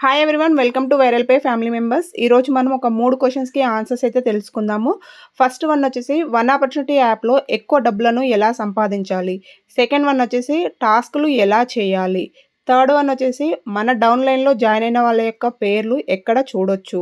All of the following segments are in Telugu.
Hi everyone welcome to Viral Pay family members ఈరోజు మనం ఒక మూడు క్వశ్చన్స్కి ఆన్సర్స్ అయితే తెలుసుకుందాము. ఫస్ట్ వన్ వచ్చేసి వన్ ఆపర్చునిటీ యాప్లో ఎక్కువ డబ్బులను ఎలా సంపాదించాలి? సెకండ్ వన్ వచ్చేసి టాస్క్లు ఎలా చేయాలి? థర్డ్ వన్ వచ్చేసి మన డౌన్లైన్లో జాయిన్ అయిన వాళ్ళ యొక్క పేర్లు ఎక్కడ చూడొచ్చు.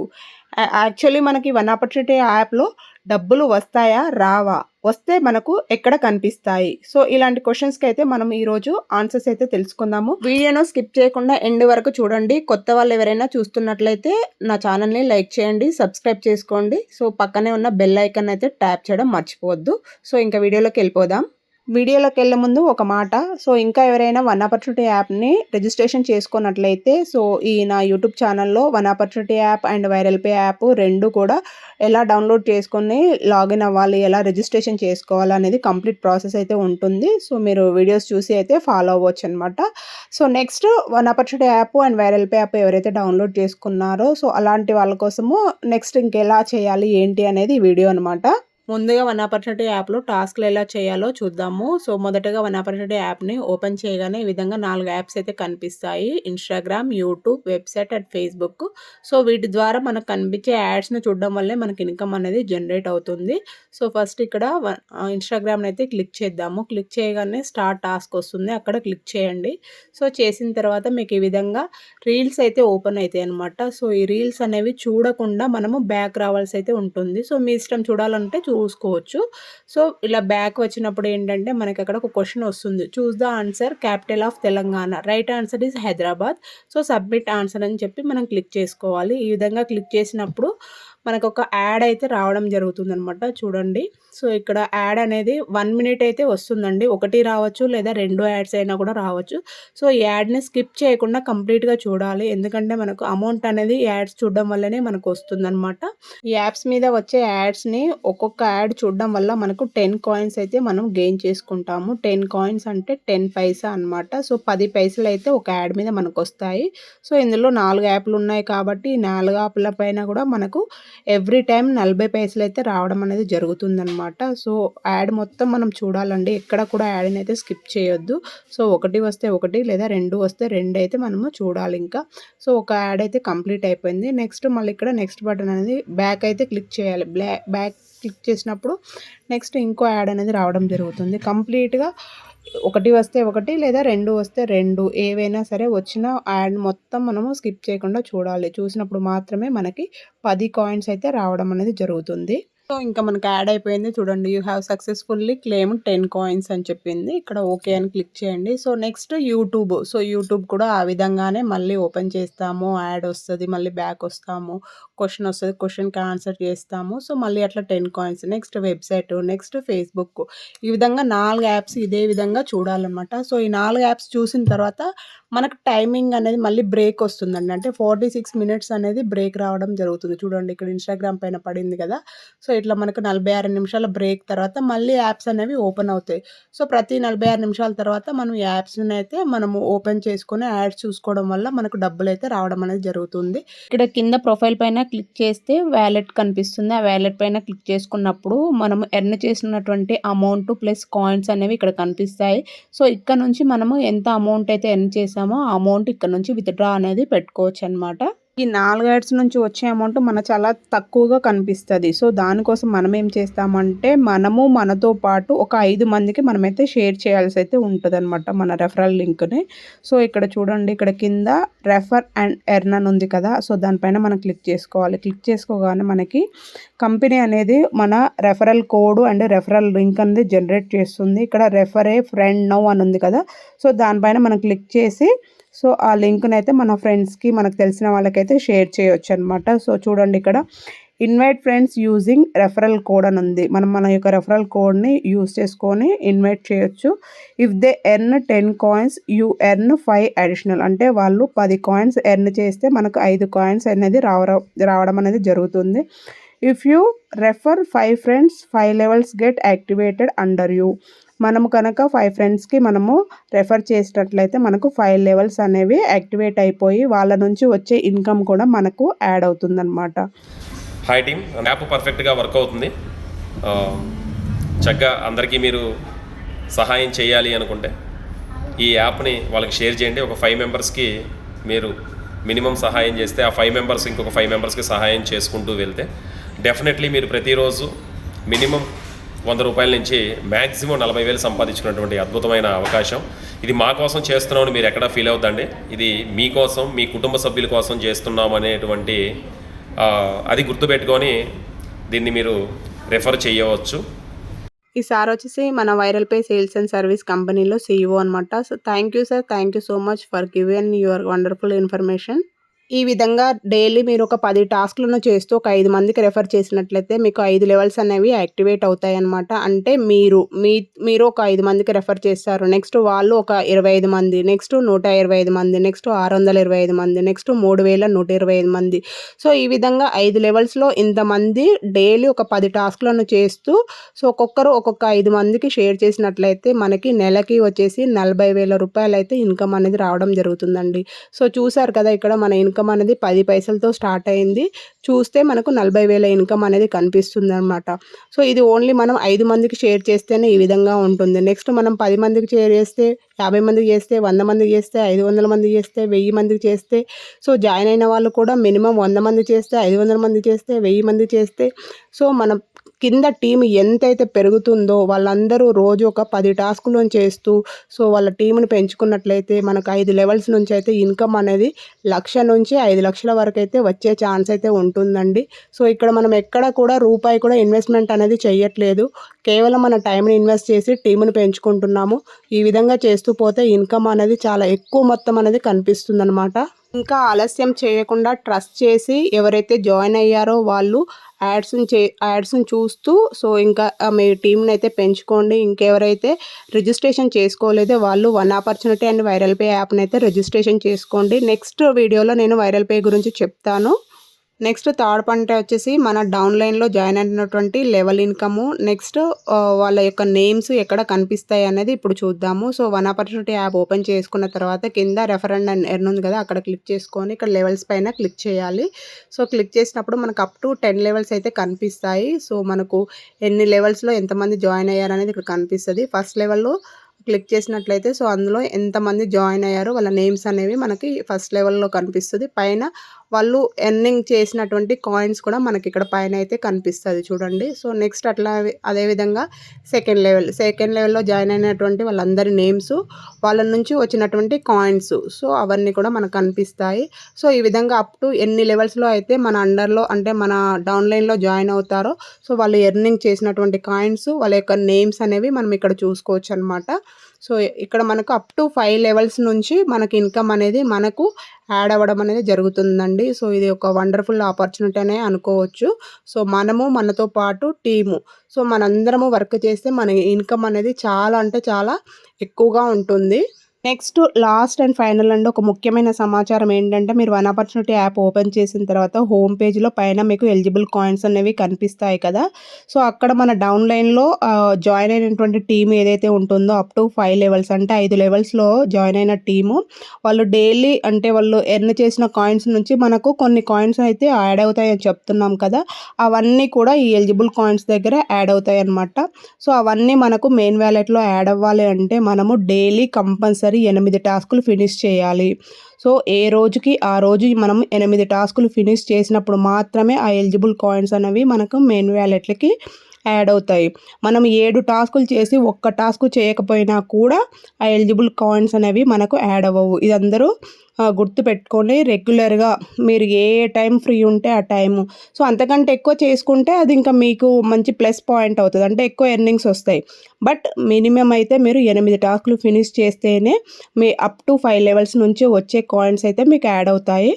యాక్చువల్లీ మనకి వన్ ఆపర్చునిటీ యాప్లో డబ్బులు వస్తాయా? రావా? వస్తే మనకు ఎక్కడ కనిపిస్తాయి? సో ఇలాంటి క్వశ్చన్స్కి అయితే మనం ఈరోజు ఆన్సర్స్ అయితే తెలుసుకుందాము. వీడియోను స్కిప్ చేయకుండా ఎండ్ వరకు చూడండి. కొత్త వాళ్ళు ఎవరైనా చూస్తున్నట్లయితే నా ఛానల్ని లైక్ చేయండి సబ్స్క్రైబ్ చేసుకోండి. సో పక్కనే ఉన్న బెల్ ఐకన్ అయితే ట్యాప్ చేయడం మర్చిపోవద్దు. సో ఇంకా వీడియోలోకి వెళ్ళిపోదాం. వీడియోలోకి వెళ్ళే ముందు ఒక మాట. సో ఇంకా ఎవరైనా వన్ ఆపర్చునిటీ యాప్ని రిజిస్ట్రేషన్ చేసుకున్నట్లయితే సో ఈ నా యూట్యూబ్ ఛానల్లో one opportunity app and Viral Pay app రెండు కూడా ఎలా డౌన్లోడ్ చేసుకొని లాగిన్ అవ్వాలి ఎలా రిజిస్ట్రేషన్ చేసుకోవాలి అనేది కంప్లీట్ ప్రాసెస్ అయితే ఉంటుంది. సో మీరు వీడియోస్ చూసి అయితే ఫాలో అవ్వచ్చు అనమాట so next one opportunity app and Viral Pay app ఎవరైతే డౌన్లోడ్ చేసుకున్నారో సో అలాంటి వాళ్ళ కోసము నెక్స్ట్ ఇంకెలా చేయాలి ఏంటి అనేది వీడియో అనమాట ముందుగా వన్ ఆపర్చునిటీ యాప్లో టాస్క్లు ఎలా చేయాలో చూద్దాము. సో మొదటగా వన్ ఆపర్చునిటీ యాప్ని ఓపెన్ చేయగానే ఈ విధంగా నాలుగు యాప్స్ అయితే కనిపిస్తాయి. Instagram YouTube website and Facebook. So వీటి ద్వారా మనకు కనిపించే యాడ్స్ని చూడడం వల్లే మనకి ఇన్కమ్ అనేది జనరేట్ అవుతుంది. సో ఫస్ట్ ఇక్కడ ఇన్స్టాగ్రామ్ని అయితే క్లిక్ చేద్దాము. క్లిక్ చేయగానే స్టార్ట్ టాస్క్ వస్తుంది. అక్కడ క్లిక్ చేయండి. సో చేసిన తర్వాత మీకు ఈ విధంగా రీల్స్ అయితే ఓపెన్ అవుతాయి అనమాట సో ఈ రీల్స్ అనేవి చూడకుండా మనము బ్యాక్ రావాల్సి అయితే ఉంటుంది. సో మీ ఇష్టం చూడాలంటే చూసుకోవచ్చు. సో ఇలా బ్యాక్ వచ్చినప్పుడు ఏంటంటే మనకి అక్కడ ఒక క్వశ్చన్ వస్తుంది. Choose the answer capital of Telangana. Right answer is Hyderabad. So submit answer అని చెప్పి మనం క్లిక్ చేసుకోవాలి. ఈ విధంగా క్లిక్ చేసినప్పుడు మనకు ఒక యాడ్ అయితే రావడం జరుగుతుందనమాట చూడండి. సో ఇక్కడ యాడ్ అనేది వన్ మినిట్ అయితే వస్తుందండి. ఒకటి రావచ్చు లేదా రెండు యాడ్స్ అయినా కూడా రావచ్చు. సో ఈ యాడ్ని స్కిప్ చేయకుండా కంప్లీట్గా చూడాలి. ఎందుకంటే మనకు అమౌంట్ అనేది యాడ్స్ చూడడం వల్లనే మనకు వస్తుందనమాట ఈ యాప్స్ మీద వచ్చే యాడ్స్ని ఒక్కొక్క యాడ్ చూడడం వల్ల మనకు టెన్ కాయిన్స్ అయితే మనం గెయిన్ చేసుకుంటాము. టెన్ కాయిన్స్ అంటే టెన్ పైసా అనమాట సో పది పైసలు అయితే ఒక యాడ్ మీద మనకు వస్తాయి సో ఇందులో నాలుగు యాప్లు ఉన్నాయి కాబట్టి నాలుగు యాప్ల పైన కూడా మనకు ఎవ్రీ టైం నలభై పైసలు అయితే రావడం అనేది జరుగుతుందనమాట సో యాడ్ మొత్తం మనం చూడాలండి. ఎక్కడ కూడా యాడ్ని అయితే స్కిప్ చేయొద్దు. సో ఒకటి వస్తే ఒకటి లేదా రెండు వస్తే రెండు అయితే మనము చూడాలి ఇంకా. సో ఒక యాడ్ అయితే కంప్లీట్ అయిపోయింది. నెక్స్ట్ మళ్ళీ ఇక్కడ నెక్స్ట్ బటన్ అనేది బ్యాక్ అయితే క్లిక్ చేయాలి. బ్లాక్ బ్యాక్ క్లిక్ చేసినప్పుడు నెక్స్ట్ ఇంకో యాడ్ అనేది రావడం జరుగుతుంది. కంప్లీట్గా ఒకటి వస్తే ఒకటి లేదా రెండు వస్తే రెండు ఏవైనా సరే వచ్చిన యాడ్ మొత్తం మనము స్కిప్ చేయకుండా చూడాలి. చూసినప్పుడు మాత్రమే మనకి పది కాయిన్స్ అయితే రావడం అనేది జరుగుతుంది. సో ఇంకా మనకి యాడ్ అయిపోయింది చూడండి. You have successfully claim ten coins అని చెప్పింది. ఇక్కడ ఓకే అని క్లిక్ చేయండి. So next YouTube. So YouTube కూడా ఆ విధంగానే మళ్ళీ ఓపెన్ చేస్తాము. యాడ్ వస్తుంది మళ్ళీ బ్యాక్ వస్తాము. క్వశ్చన్ వస్తుంది క్వశ్చన్కి ఆన్సర్ చేస్తాము. సో మళ్ళీ అట్లా ten coins next website next Facebook. ఈ విధంగా నాలుగు యాప్స్ ఇదే విధంగా చూడాలన్నమాట. సో ఈ నాలుగు యాప్స్ చూసిన తర్వాత మనకు టైమింగ్ అనేది మళ్ళీ బ్రేక్ వస్తుందండి. అంటే ఫార్టీ సిక్స్ మినిట్స్ అనేది బ్రేక్ రావడం జరుగుతుంది. చూడండి ఇక్కడ ఇన్స్టాగ్రామ్ పైన పడింది కదా. సో ఇట్లా మనకు నలభై ఆరు నిమిషాల బ్రేక్ తర్వాత మళ్ళీ యాప్స్ అనేవి ఓపెన్ అవుతాయి. సో ప్రతి నలభై ఆరు నిమిషాల తర్వాత మనం యాప్స్ని అయితే మనము ఓపెన్ చేసుకొని యాడ్స్ చూసుకోవడం వల్ల మనకు డబ్బులు అయితే రావడం అనేది జరుగుతుంది. ఇక్కడ కింద ప్రొఫైల్ పైన క్లిక్ చేస్తే వ్యాలెట్ కనిపిస్తుంది. ఆ వ్యాలెట్ పైన క్లిక్ చేసుకున్నప్పుడు మనం ఎర్న్ చేసినటువంటి అమౌంట్ ప్లస్ కాయిన్స్ అనేవి ఇక్కడ కనిపిస్తాయి. సో ఇక్కడ నుంచి మనము ఎంత అమౌంట్ అయితే ఎర్న్ చేసామో ఆ అమౌంట్ ఇక్కడ నుంచి విత్డ్రా అనేది పెట్టుకోవచ్చు అనమాట ఈ నాలుగు యాడ్స్ నుంచి వచ్చే అమౌంట్ మన చాలా తక్కువగా కనిపిస్తుంది. సో దానికోసం మనం ఏం చేస్తామంటే మనము మనతో పాటు ఒక ఐదు మందికి మనమైతే షేర్ చేయాల్సి అయితే ఉంటుంది అనమాట మన రెఫరల్ లింక్ని. సో ఇక్కడ చూడండి ఇక్కడ కింద రెఫర్ అండ్ ఎర్న్ అని ఉంది కదా సో దానిపైన మనం క్లిక్ చేసుకోవాలి. క్లిక్ చేసుకోగానే మనకి కంపెనీ అనేది మన referral code and referral link అనేది జనరేట్ చేస్తుంది. ఇక్కడ రెఫరే ఫ్రెండ్ నౌ అని ఉంది కదా సో దానిపైన మనం క్లిక్ చేసి సో ఆ లింక్ని అయితే మన ఫ్రెండ్స్కి మనకు తెలిసిన వాళ్ళకైతే షేర్ చేయొచ్చు అనమాట సో చూడండి ఇక్కడ. Invite friends using referral code అని ఉంది. మనం మన యొక్క రెఫరల్ కోడ్ని యూజ్ చేసుకొని ఇన్వైట్ చేయొచ్చు. If they earn ten coins you earn five additional. అంటే వాళ్ళు పది కాయిన్స్ ఎర్న్ చేస్తే మనకు ఐదు కాయిన్స్ అనేది రావడం రావడం అనేది జరుగుతుంది. If you refer five friends five levels get activated under you. మనము కనుక ఫైవ్ ఫ్రెండ్స్కి మనము రెఫర్ చేసినట్లయితే మనకు ఫైవ్ లెవెల్స్ అనేవి యాక్టివేట్ అయిపోయి వాళ్ళ నుంచి వచ్చే ఇన్కమ్ కూడా మనకు యాడ్ అవుతుందన్నమాట. హాయ్ టీమ్ యాప్ పర్ఫెక్ట్గా వర్క్ అవుతుంది. చక్కగా అందరికీ మీరు సహాయం చేయాలి అనుకుంటే ఈ యాప్ని వాళ్ళకి షేర్ చేయండి. ఒక ఫైవ్ మెంబర్స్కి మీరు మినిమం సహాయం చేస్తే ఆ ఫైవ్ మెంబర్స్ ఇంకొక ఫైవ్ మెంబర్స్కి సహాయం చేసుకుంటూ వెళ్తే డెఫినెట్లీ మీరు ప్రతిరోజు మినిమం వంద రూపాయల నుంచి మ్యాక్సిమం నలభై వేలు సంపాదించుకున్నటువంటి అద్భుతమైన అవకాశం. ఇది మా కోసం చేస్తున్నామని మీరు ఎక్కడా ఫీల్ అవుతండి ఇది మీకోసం మీ కుటుంబ సభ్యుల కోసం చేస్తున్నాం అనేటువంటి అది గుర్తుపెట్టుకొని దీన్ని మీరు రెఫర్ చేయవచ్చు. ఈ సార్ వచ్చేసి మన Viral Pay sales and service కంపెనీలో సీఈఓ అనమాట so thank you sir thank you so much for given your wonderful information ఈ విధంగా డైలీ మీరు ఒక పది టాస్క్లను చేస్తూ ఒక ఐదు మందికి రెఫర్ చేసినట్లయితే మీకు ఐదు లెవెల్స్ అనేవి యాక్టివేట్ అవుతాయి అనమాట అంటే మీరు మీ మీరు ఒక ఐదు మందికి రెఫర్ చేస్తారు. నెక్స్ట్ వాళ్ళు ఒక ఇరవై ఐదు మంది. నెక్స్ట్ నూట ఇరవై ఐదు మంది. నెక్స్ట్ ఆరు వందల ఇరవై ఐదు మంది. నెక్స్ట్ మూడు వేల నూట ఇరవై ఐదు మంది. సో ఈ విధంగా ఐదు లెవెల్స్లో ఇంతమంది డైలీ ఒక పది టాస్క్లను చేస్తూ సో ఒక్కొక్కరు ఒక్కొక్క ఐదు మందికి షేర్ చేసినట్లయితే మనకి నెలకి వచ్చేసి నలభై వేల రూపాయలు అయితే ఇన్కమ్ అనేది రావడం జరుగుతుందండి. సో చూసారు కదా ఇక్కడ మన ఇన్కమ్ అనేది పది పైసలతో స్టార్ట్ అయింది. చూస్తే మనకు నలభై వేల ఇన్కమ్ అనేది కనిపిస్తుంది అనమాట సో ఇది ఓన్లీ మనం ఐదు మందికి షేర్ చేస్తేనే ఈ విధంగా ఉంటుంది. నెక్స్ట్ మనం పది మందికి షేర్ చేస్తే యాభై మందికి చేస్తే వంద మందికి చేస్తే ఐదు వందల మందికి చేస్తే వెయ్యి మందికి చేస్తే సో జాయిన్ అయిన వాళ్ళు కూడా మినిమం వంద మంది చేస్తే ఐదు వందల మంది చేస్తే వెయ్యి మంది చేస్తే సో మనం కింద టీం ఎంతైతే పెరుగుతుందో వాళ్ళందరూ రోజు ఒక పది టాస్కులను చేస్తూ సో వాళ్ళ టీంను పెంచుకున్నట్లయితే మనకు ఐదు లెవెల్స్ నుంచి అయితే ఇన్కమ్ అనేది లక్ష నుంచి ఐదు లక్షల వరకు అయితే వచ్చే ఛాన్స్ అయితే ఉంటుందండి. సో ఇక్కడ మనం ఎక్కడ కూడా రూపాయి కూడా ఇన్వెస్ట్మెంట్ అనేది చేయట్లేదు కేవలం మన టైంని ఇన్వెస్ట్ చేసి టీంను పెంచుకుంటున్నాము. ఈ విధంగా చేస్తూ పోతే ఇన్కమ్ అనేది చాలా ఎక్కువ మొత్తం అనేది కనిపిస్తుంది ఇంకా ఆలస్యం చేయకుండా ట్రస్ట్ చేసి ఎవరైతే జాయిన్ అయ్యారో వాళ్ళు యాడ్స్ని చే యాడ్స్ని చూస్తూ సో ఇంకా మీ టీంని అయితే పెంచుకోండి. ఇంకెవరైతే రిజిస్ట్రేషన్ చేసుకోలేదో వాళ్ళు one opportunity and Viral Pay యాప్ని అయితే రిజిస్ట్రేషన్ చేసుకోండి. నెక్స్ట్ వీడియోలో నేను వైరల్ పే గురించి చెప్తాను. నెక్స్ట్ థర్డ్ పాయింట్ వచ్చేసి మన డౌన్ లైన్లో జాయిన్ అయినటువంటి లెవెల్ ఇన్కమ్. నెక్స్ట్ వాళ్ళ యొక్క నేమ్స్ ఎక్కడ కనిపిస్తాయి అనేది ఇప్పుడు చూద్దాము. So one opportunity app open చేసుకున్న తర్వాత కింద రెఫరెండ్ అండ్ ఎర్న్ ఉంది కదా అక్కడ క్లిక్ చేసుకొని ఇక్కడ లెవెల్స్ పైన క్లిక్ చేయాలి. సో క్లిక్ చేసినప్పుడు మనకు అప్ టు టెన్ లెవెల్స్ అయితే కనిపిస్తాయి. సో మనకు ఎన్ని లెవెల్స్లో ఎంతమంది జాయిన్ అయ్యారనేది ఇక్కడ కనిపిస్తుంది. ఫస్ట్ లెవెల్లో క్లిక్ చేసినట్లయితే సో అందులో ఎంతమంది జాయిన్ అయ్యారో వాళ్ళ నేమ్స్ అనేవి మనకి ఫస్ట్ లెవెల్లో కనిపిస్తుంది. పైన వాళ్ళు ఎర్నింగ్ చేసినటువంటి కాయిన్స్ కూడా మనకి ఇక్కడ పైన అయితే కనిపిస్తుంది చూడండి. సో నెక్స్ట్ అట్లా అదేవిధంగా సెకండ్ లెవెల్ సెకండ్ లెవెల్లో జాయిన్ అయినటువంటి వాళ్ళందరి నేమ్స్ వాళ్ళ నుంచి వచ్చినటువంటి కాయిన్స్. సో అవన్నీ కూడా మనకు కనిపిస్తాయి. సో ఈ విధంగా అప్ టు ఎన్ని లెవెల్స్లో అయితే మన అండర్లో అంటే మన డౌన్లైన్లో జాయిన్ అవుతారో సో వాళ్ళు ఎర్నింగ్ చేసినటువంటి కాయిన్స్ వాళ్ళ యొక్క నేమ్స్ అనేవి మనం ఇక్కడ చూసుకోవచ్చు అనమాట సో ఇక్కడ మనకు అప్ టు ఫైవ్ లెవెల్స్ నుంచి మనకి ఇన్కమ్ అనేది మనకు యాడ్ అవ్వడం అనేది జరుగుతుందండి. సో ఇది ఒక వండర్ఫుల్ ఆపర్చునిటీ అనే అనుకోవచ్చు. సో మనము మనతో పాటు టీము సో మనందరము వర్క్ చేస్తే మన ఇన్కమ్ అనేది చాలా అంటే చాలా ఎక్కువగా ఉంటుంది. Next last and final and ఒక ముఖ్యమైన సమాచారం ఏంటంటే మీరు వన్ ఆపర్చునిటీ యాప్ ఓపెన్ చేసిన తర్వాత హోమ్ పేజ్లో పైన మీకు ఎలిజిబుల్ కాయిన్స్ అనేవి కనిపిస్తాయి కదా. సో అక్కడ మన డౌన్ లైన్లో జాయిన్ అయినటువంటి టీం ఏదైతే ఉంటుందో అప్ టు ఫైవ్ లెవెల్స్ అంటే ఐదు లెవెల్స్లో జాయిన్ అయిన టీము వాళ్ళు డైలీ అంటే వాళ్ళు ఎర్న్ చేసిన కాయిన్స్ నుంచి మనకు కొన్ని కాయిన్స్ అయితే యాడ్ అవుతాయని చెప్తున్నాం కదా. అవన్నీ కూడా ఈ ఎలిజిబుల్ కాయిన్స్ దగ్గర యాడ్ అవుతాయి అన్నమాట. సో అవన్నీ మనకు మెయిన్ వ్యాలెట్లో యాడ్ అవ్వాలి అంటే మనము డైలీ కంపల్సరీ ఎనిమిది టాస్కులు ఫినిష్ చేయాలి. సో ఏ రోజుకి ఆ రోజు మనం ఎనిమిది టాస్కులు ఫినిష్ చేసినప్పుడు మాత్రమే ఆ ఎలిజిబుల్ కాయిన్స్ అనేవి మనకు మెయిన్ వ్యాలెట్లకి యాడ్ అవుతాయి. మనం ఏడు టాస్కులు చేసి ఒక్క టాస్క్ చేయకపోయినా కూడా ఆ ఎలిజిబుల్ కాయిన్స్ అనేవి మనకు యాడ్ అవ్వవు. ఇది అందరూ ఆ, రెగ్యులర్గా మీరు ఏ టైం ఫ్రీ ఉంటే ఆ టైము. సో అంతకంటే ఎక్కువ చేసుకుంటే అది ఇంకా మీకు మంచి ప్లస్ పాయింట్ అవుతుంది. అంటే ఎక్కువ ఎర్నింగ్స్ వస్తాయి. బట్ మినిమం అయితే మీరు ఎనిమిది టాస్క్లు ఫినిష్ చేస్తేనే మీ అప్ టు ఫైవ్ లెవెల్స్ నుంచి వచ్చే కాయిన్స్ అయితే మీకు యాడ్ అవుతాయి.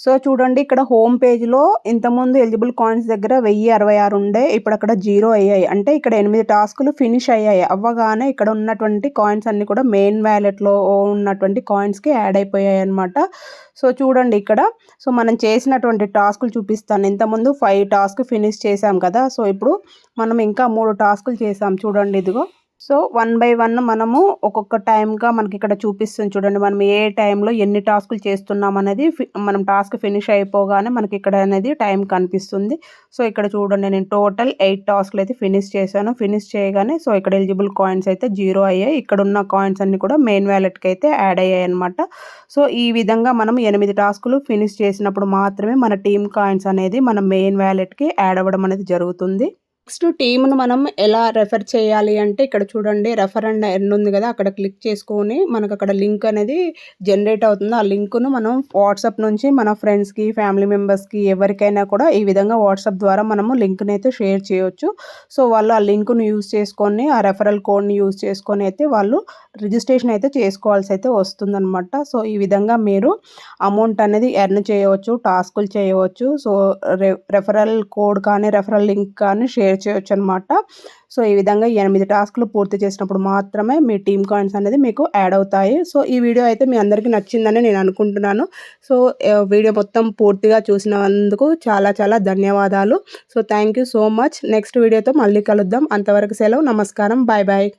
సో చూడండి ఇక్కడ హోమ్ పేజ్లో ఇంతకుముందు ఎలిజిబుల్ కాయిన్స్ దగ్గర వెయ్యి అరవై ఆరు ఉండే ఇప్పుడు అక్కడ జీరో అయ్యాయి. అంటే ఇక్కడ ఎనిమిది టాస్కులు ఫినిష్ అయ్యాయి. అవ్వగానే ఇక్కడ ఉన్నటువంటి కాయిన్స్ అన్ని కూడా మెయిన్ వ్యాలెట్లో ఉన్నటువంటి కాయిన్స్కి యాడ్ అయిపోయాయి అనమాట సో చూడండి ఇక్కడ సో మనం చేసినటువంటి టాస్కులు చూపిస్తాను. ఇంతకుముందు ఫైవ్ టాస్క్ ఫినిష్ చేసాం కదా సో ఇప్పుడు మనం ఇంకా మూడు టాస్కులు చేసాం చూడండి ఇదిగో. సో వన్ బై వన్ మనము ఒక్కొక్క టైంగా మనకి ఇక్కడ చూపిస్తుంది చూడండి. మనం ఏ టైంలో ఎన్ని టాస్కులు చేస్తున్నాం అనేది మనం టాస్క్ ఫినిష్ అయిపోగానే మనకి ఇక్కడ అనేది టైం కనిపిస్తుంది. సో ఇక్కడ చూడండి నేను టోటల్ ఎయిట్ టాస్క్లు అయితే ఫినిష్ చేశాను. ఫినిష్ చేయగానే సో ఇక్కడ ఎలిజిబుల్ కాయిన్స్ అయితే జీరో అయ్యాయి. ఇక్కడ ఉన్న కాయిన్స్ అన్ని కూడా మెయిన్ వ్యాలెట్కి అయితే యాడ్ అయ్యాయి అనమాట సో ఈ విధంగా మనం ఎనిమిది టాస్కులు ఫినిష్ చేసినప్పుడు మాత్రమే మన టీమ్ కాయిన్స్ అనేది మన మెయిన్ వ్యాలెట్కి యాడ్ అవ్వడం అనేది జరుగుతుంది. నెక్స్ట్ టీమ్ను మనం ఎలా రెఫర్ చేయాలి అంటే ఇక్కడ చూడండి రెఫర్ అండ్ ఎర్న్ ఉంది కదా అక్కడ క్లిక్ చేసుకొని మనకు అక్కడ లింక్ అనేది జనరేట్ అవుతుంది. ఆ లింక్ను మనం వాట్సాప్ నుంచి మన ఫ్రెండ్స్కి ఫ్యామిలీ మెంబర్స్కి ఎవరికైనా కూడా ఈ విధంగా వాట్సాప్ ద్వారా మనము లింక్ని అయితే షేర్ చేయొచ్చు. సో వాళ్ళు ఆ లింక్ను యూస్ చేసుకొని ఆ రెఫరల్ కోడ్ని యూస్ చేసుకొని అయితే వాళ్ళు రిజిస్ట్రేషన్ అయితే చేసుకోవాల్సి అయితే వస్తుందన్నమాట. సో ఈ విధంగా మీరు అమౌంట్ అనేది ఎర్న్ చేయవచ్చు టాస్కులు చేయవచ్చు. సో రెఫరల్ కోడ్ కానీ రెఫరల్ లింక్ కానీ షేర్ చేయొచ్చు అనమాట సో ఈ విధంగా ఎనిమిది టాస్క్లు పూర్తి చేసినప్పుడు మాత్రమే మీ టీమ్ కాయిన్స్ అనేది మీకు యాడ్ అవుతాయి. సో ఈ వీడియో అయితే మీ అందరికీ నచ్చిందని నేను అనుకుంటున్నాను. సో వీడియో మొత్తం పూర్తిగా చూసినందుకు చాలా చాలా ధన్యవాదాలు. So thank you so much. Next వీడియోతో మళ్ళీ కలుద్దాం. అంతవరకు సెలవు నమస్కారం. Bye bye.